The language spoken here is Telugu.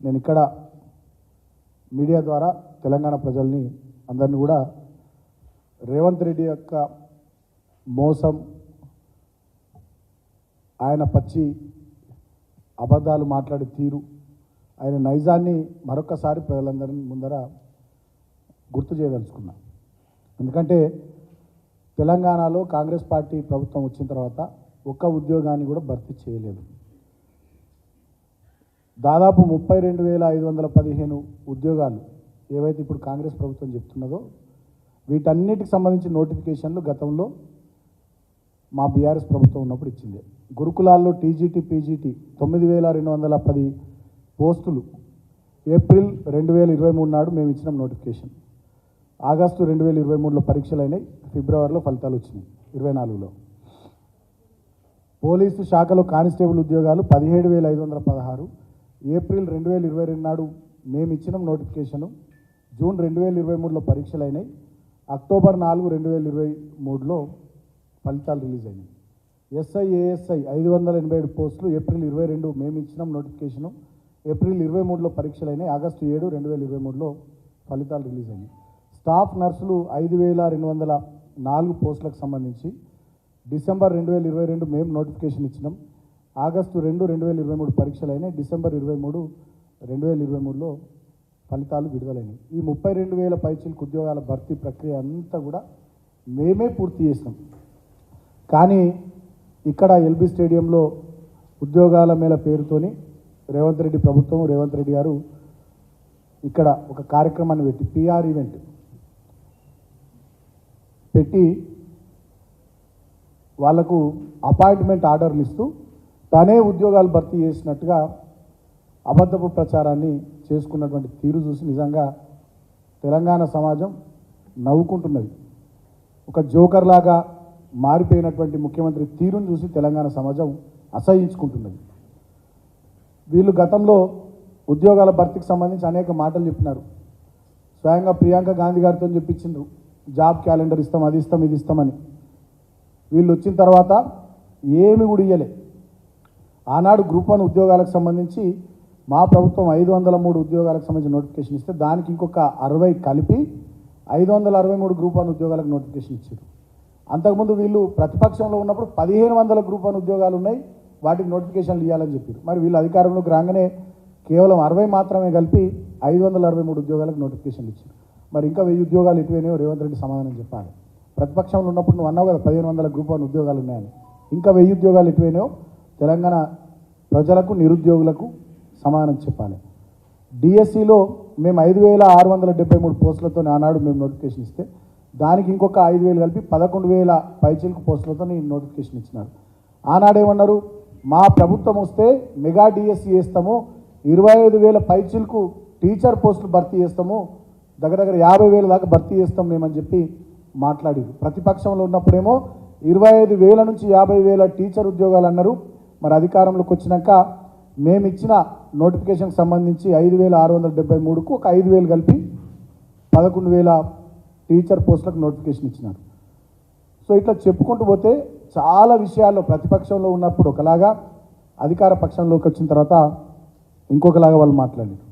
నేను ఇక్కడ మీడియా ద్వారా తెలంగాణ ప్రజల్ని అందరినీ కూడా రేవంత్ రెడ్డి యొక్క మోసం ఆయన పచ్చి అబద్ధాలు మాట్లాడే తీరు ఆయన నైజాన్ని మరొకసారి ప్రజలందరి ముందర గుర్తు చేయదలుచుకున్నా. ఎందుకంటే తెలంగాణలో కాంగ్రెస్ పార్టీ ప్రభుత్వం వచ్చిన తర్వాత ఒక్క ఉద్యోగాన్ని కూడా భర్తీ చేయలేదు. దాదాపు ముప్పై రెండు వేల ఐదు వందల పదిహేను ఉద్యోగాలు ఏవైతే ఇప్పుడు కాంగ్రెస్ ప్రభుత్వం చెప్తున్నదో వీటన్నిటికి సంబంధించిన నోటిఫికేషన్లు గతంలో మా బీఆర్ఎస్ ప్రభుత్వం ఉన్నప్పుడు ఇచ్చింది. గురుకులాల్లో టీజీటీ పీజీటీ తొమ్మిది వేల రెండు వందల పది పోస్టులు. ఏప్రిల్ రెండు వేల ఇరవై మూడు నాడు మేము ఇచ్చిన నోటిఫికేషన్. ఆగస్టు రెండు వేల ఇరవై మూడులో పరీక్షలు అయినాయి ఫిబ్రవరిలో ఫలితాలు వచ్చినాయి ఇరవై నాలుగులో. పోలీసు శాఖలో కానిస్టేబుల్ ఉద్యోగాలు పదిహేడు వేల ఐదు వందల పదహారు. ఏప్రిల్ రెండు వేల ఇరవై రెండు నాడు మేము ఇచ్చిన నోటిఫికేషను జూన్ రెండు వేల ఇరవై మూడులో పరీక్షలు అయినాయి అక్టోబర్ నాలుగు రెండు వేల ఇరవై మూడులో ఫలితాలు రిలీజ్ అయినాయి ఎస్ఐ ఏఎస్ఐ ఐదు వందల ఎనభై ఏడు పోస్టులు ఏప్రిల్ ఇరవై రెండు మేము ఇచ్చినాం నోటిఫికేషను ఏప్రిల్ ఇరవై మూడులో పరీక్షలు అయినాయి ఆగస్టు ఏడు రెండు వేల ఇరవై మూడులో ఫలితాలు రిలీజ్ అయినాయి స్టాఫ్ నర్సులు ఐదు వేల రెండు వందల నాలుగు పోస్టులకు సంబంధించి డిసెంబర్ రెండు వేల ఇరవై రెండు మేము నోటిఫికేషన్ ఇచ్చినాం. ఆగస్టు రెండు రెండు వేల ఇరవై మూడు పరీక్షలైనాయి. డిసెంబర్ ఇరవై మూడు రెండు వేల ఇరవై మూడులో ఫలితాలు విడుదలైనాయి. ఈ ముప్పై రెండు వేల పైచిలకు ఉద్యోగాల భర్తీ ప్రక్రియ అంతా కూడా మేమే పూర్తి చేసినాం. కానీ ఇక్కడ ఎల్బీ స్టేడియంలో ఉద్యోగాల మేళ పేరుతోని రేవంత్ రెడ్డి ప్రభుత్వం రేవంత్ రెడ్డి గారు ఇక్కడ ఒక కార్యక్రమాన్ని పెట్టి పిఆర్ ఈవెంట్ పెట్టి వాళ్ళకు అపాయింట్మెంట్ ఆర్డర్లు ఇస్తూ తనే ఉద్యోగాలు భర్తీ చేసినట్టుగా అబద్ధపు ప్రచారాన్ని చేసుకున్నటువంటి తీరు చూసి నిజంగా తెలంగాణ సమాజం నవ్వుకుంటున్నది. ఒక జోకర్ లాగా మారిపోయినటువంటి ముఖ్యమంత్రి తీరును చూసి తెలంగాణ సమాజం అసహించుకుంటున్నది. వీళ్ళు గతంలో ఉద్యోగాల భర్తీకి సంబంధించి అనేక మాటలు చెప్పినారు. స్వయంగా ప్రియాంక గాంధీ గారితో చెప్పించిండ్రు జాబ్ క్యాలెండర్ ఇస్తాం అది ఇస్తాం ఇది ఇస్తామని వీళ్ళు వచ్చిన తర్వాత ఏమి కూడా ఇయ్యలే. ఆనాడు గ్రూప్ వన్ ఉద్యోగాలకు సంబంధించి మా ప్రభుత్వం ఐదు వందల మూడు ఉద్యోగాలకు సంబంధించి నోటిఫికేషన్ ఇస్తే దానికి ఇంకొక అరవై కలిపి ఐదు వందల అరవై మూడు గ్రూప్ వన్ ఉద్యోగాలకు నోటిఫికేషన్ ఇచ్చారు. అంతకుముందు వీళ్ళు ప్రతిపక్షంలో ఉన్నప్పుడు పదిహేను వందల గ్రూప్ వన్ ఉద్యోగాలు ఉన్నాయి వాటికి నోటిఫికేషన్లు ఇవ్వాలని చెప్పారు. మరి వీళ్ళు అధికారంలోకి రాగానే కేవలం అరవై మాత్రమే కలిపి ఐదు వందల అరవై మూడు ఉద్యోగాలకు నోటిఫికేషన్లు ఇచ్చారు. మరి ఇంకా వెయ్యి ఉద్యోగాలు ఇటువైనాయో రేవంత్ రెడ్డి సమాధానం చెప్పాలి. ప్రతిపక్షంలో ఉన్నప్పుడు నువ్వు అన్నావు కదా పదిహేను వందల గ్రూప్ వన్ ఉద్యోగాలు ఉన్నాయని. ఇంకా వెయ్యి ఉద్యోగాలు ఇటువైనాయో తెలంగాణ ప్రజలకు నిరుద్యోగులకు సమానం చెప్పాలి. డిఎస్సిలో మేము ఐదు వేల ఆరు వందల డెబ్బై మూడు పోస్టులతో ఆనాడు మేము నోటిఫికేషన్ ఇస్తే దానికి ఇంకొక ఐదు వేలు కలిపి పదకొండు వేల పైచిలకు పోస్టులతో నోటిఫికేషన్ ఇచ్చినారు. ఆనాడేమన్నారు? మా ప్రభుత్వం వస్తే మెగా డిఎస్సి వేస్తాము ఇరవై ఐదు వేల పైచిలకు టీచర్ పోస్టులు భర్తీ చేస్తాము దగ్గర దగ్గర యాభై వేల దాకా భర్తీ చేస్తాం మేమని చెప్పి మాట్లాడారు. ప్రతిపక్షంలో ఉన్నప్పుడేమో ఇరవై ఐదు వేల నుంచి యాభై వేల టీచర్ ఉద్యోగాలు అన్నారు మరి అధికారంలోకి వచ్చినాక మేము ఇచ్చిన నోటిఫికేషన్కి సంబంధించి ఐదు వేల ఆరు వందల డెబ్బై మూడుకు ఒక ఐదు వేలు కలిపి పదకొండు వేల టీచర్ పోస్టులకు నోటిఫికేషన్ ఇచ్చినారు. సో ఇట్లా చెప్పుకుంటూ పోతే చాలా విషయాల్లో ప్రతిపక్షంలో ఉన్నప్పుడు ఒకలాగా అధికార పక్షంలోకి వచ్చిన తర్వాత ఇంకొకలాగా వాళ్ళు మాట్లాడారు